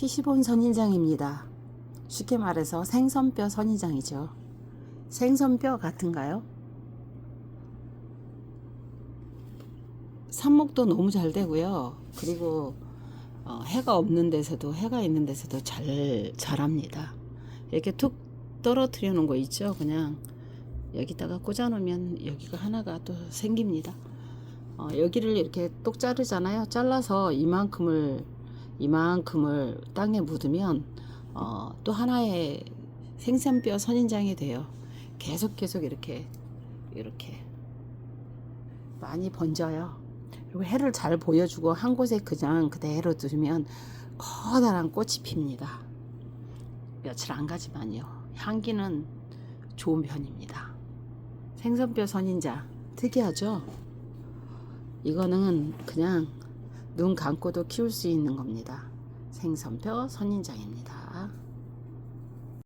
피시본 선인장입니다. 쉽게 말해서 생선뼈 선인장이죠. 생선뼈 같은가요? 삽목도 너무 잘 되고요. 그리고 어, 해가 없는 데서도 해가 있는 데서도 잘 자랍니다. 이렇게 툭 떨어뜨려 놓은 거 있죠. 그냥 여기다가 꽂아 놓으면 여기가 하나가 또 생깁니다. 어, 여기를 이렇게 똑 자르잖아요. 잘라서 이만큼을 이만큼을 땅에 묻으면 어, 또 하나의 생선뼈 선인장이 돼요. 계속 계속 이렇게 이렇게 많이 번져요. 그리고 해를 잘 보여주고 한 곳에 그냥 그대로 두면 커다란 꽃이 핍니다. 며칠 안 가지만요. 향기는 좋은 편입니다. 생선뼈 선인장 특이하죠? 이거는 그냥 눈 감고도 키울 수 있는 겁니다. 생선뼈 선인장입니다.